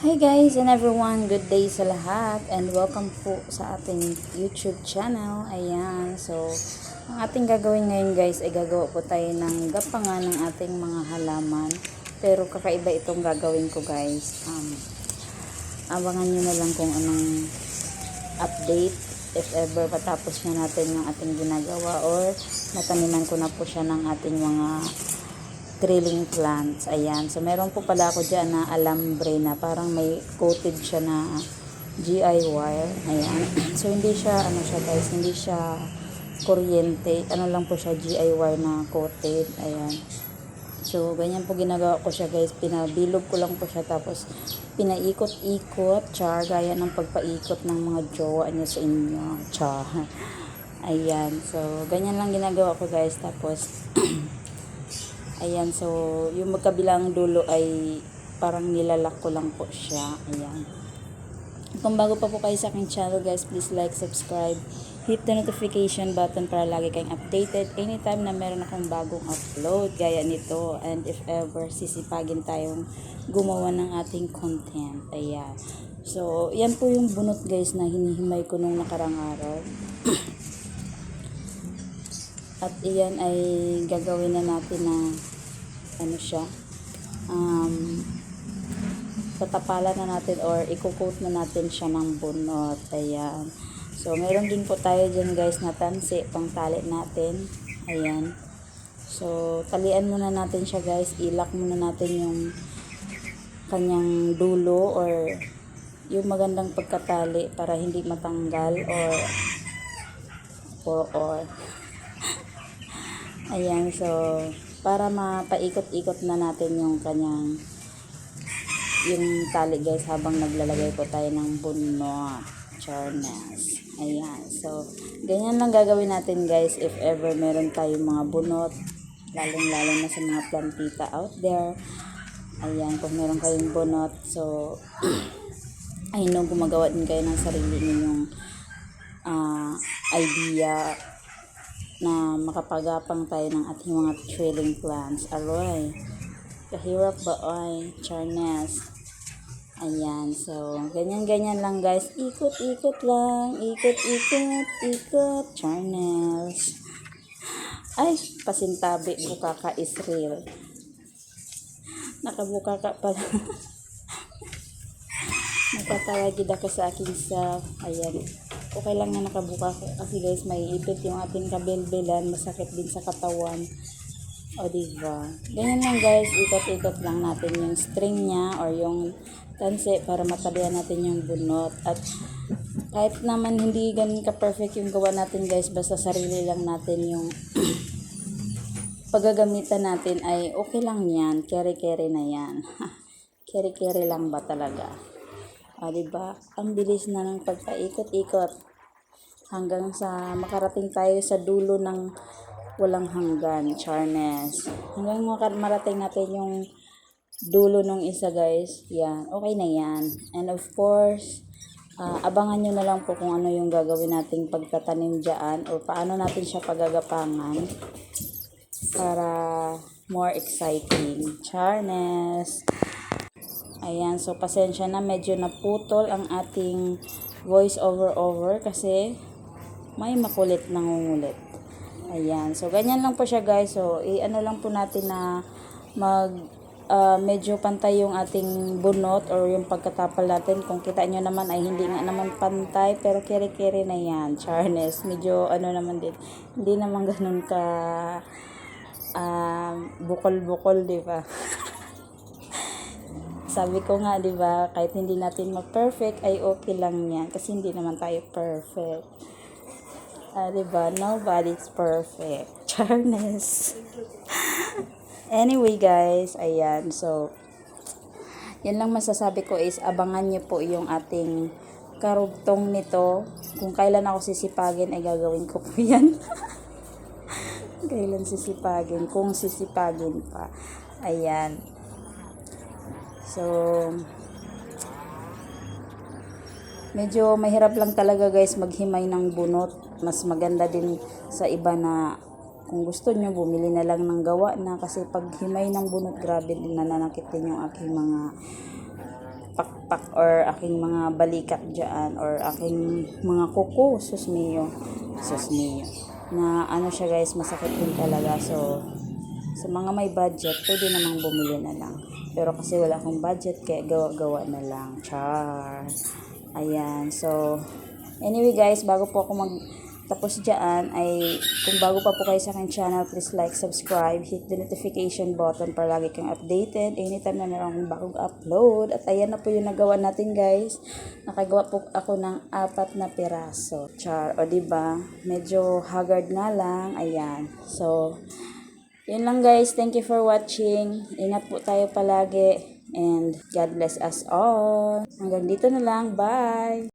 Hi guys and everyone, good day sa lahat and welcome po sa ating YouTube channel. Ayan, so ang ating gagawin ngayon guys ay gagawa po tayo ng gapangan ng ating mga halaman. Pero kakaiba itong gagawin ko guys. Um, abangan nyo na lang kung anong update if ever patapos na natin yung ating ginagawa or nataniman ko na po siya ng ating mga drilling plants. Ayan. So, meron po pala ako dyan na alambre na parang may coated siya na GI wire. Ayan. So, hindi siya, ano siya guys, hindi siya kuryente. Ano lang po siya, GI wire na coated. Ayan. So, ganyan po ginagawa ko siya guys. Pinabilog ko lang po siya tapos pinaikot-ikot. Char, gaya ng pagpaikot ng mga jowa niyo sa inyo. Char. Ayan. So, ganyan lang ginagawa ko guys. Tapos, Ayan, so yung magkabilang dulo ay parang nilalak ko lang po siya. Ayan. Kung bago pa po kayo sa aking channel guys, please like, subscribe, hit the notification button para lagi kayong updated anytime na meron akong bagong upload gaya nito. And if ever, sisipagin tayong gumawa ng ating content. Ayan. So, yan po yung bunot guys na hinihimay ko nung nakarang araw. At iyan ay gagawin na natin na ano siya um, tatapalan na natin or i-coat na natin siya ng bunot. Ayan. So, meron din po tayo dyan guys na tansi pang tali natin. Ayan. So, talian muna natin siya guys. Ilak muna natin yung kanyang dulo or yung magandang pagkatali para hindi matanggal or or, or Ayan, so, para mapaikot-ikot na natin yung kanyang yung tali guys habang naglalagay po tayo ng bunot charnes. Ayan, so, ganyan lang gagawin natin guys if ever meron tayong mga bunot lalong-lalo na sa mga plantita out there. Ayan, kung meron kayong bunot, so, I know gumagawa din kayo ng sarili ninyong ah, idea na makapagapang tayo ng ating mga trailing plants. Aroy, kahirap ba ay, Charnes. Ayan, so, ganyan-ganyan lang guys. Ikot-ikot lang, ikot-ikot, ikot, Charnes. Ay, pasintabi, bukaka Israel. Nakabukaka pala. Nagtatawagid ako sa aking self. Ayan. Okay lang na nakabuka. Kasi guys, may ipit yung ating kabelbelan. Masakit din sa katawan. O, diba? Ganyan lang guys. Ikot-ikot lang natin yung string niya or yung tanse para matalian natin yung bunot. At kahit naman hindi ganun ka-perfect yung gawa natin guys, basta sarili lang natin yung paggagamitan natin ay okay lang yan. Kere-kere na yan. Kere-kere lang ba talaga? Ah, di ba? Ang bilis na ng pagpaikot-ikot hanggang sa makarating tayo sa dulo ng walang hanggan, Charnes. Hanggang marating natin yung dulo ng isa, guys. Yan, okay na yan. And of course, ah, abangan nyo na lang po kung ano yung gagawin nating pagtatanim dyan or paano natin siya pagagapangan para more exciting. Charnes. Ayan, so pasensya na, medyo naputol ang ating voice over over kasi may makulit nangungulit. Ayan, so ganyan lang po siya guys. So, i-ano lang po natin na mag ah, medyo pantay yung ating bunot or yung pagkatapal natin. Kung kita nyo naman ay hindi nga naman pantay pero kere-kere na yan. Charnes, medyo ano naman din. Hindi naman ganun ka ah, bukol-bukol, di ba? Sabi ko nga, 'di ba, kahit hindi natin ma-perfect ay okay lang 'yan kasi hindi naman tayo perfect. Ah, 'di ba? Nobody's perfect. Charnes. anyway, guys, ayan. So, yan lang masasabi ko is abangan niyo po yung ating karugtong nito. Kung kailan ako sisipagin ay gagawin ko po 'yan. kailan sisipagin, kung sisipagin pa. Ayan. So, medyo mahirap lang talaga guys maghimay ng bunot. Mas maganda din sa iba na kung gusto nyo, bumili na lang ng gawa na kasi pag himay ng bunot, grabe din nananakit din yung aking mga pak pakpak or aking mga balikat dyan or aking mga kuko, sus mio, sus mio, na ano siya guys, masakit din talaga. So, sa mga may budget, pwede namang bumili na lang. Pero kasi wala akong budget, kaya gawa-gawa na lang. Char. Ayan. So, anyway guys, bago po ako mag tapos dyan ay kung bago pa po kayo sa aking channel, please like, subscribe, hit the notification button para lagi kang updated anytime na meron akong bagong upload. At ayan na po yung nagawa natin guys. Nakagawa po ako ng apat na piraso. Char. O diba? Medyo haggard nga lang. Ayan. So, yun lang guys. Thank you for watching. Ingat po tayo palagi. And God bless us all. Hanggang dito na lang. Bye!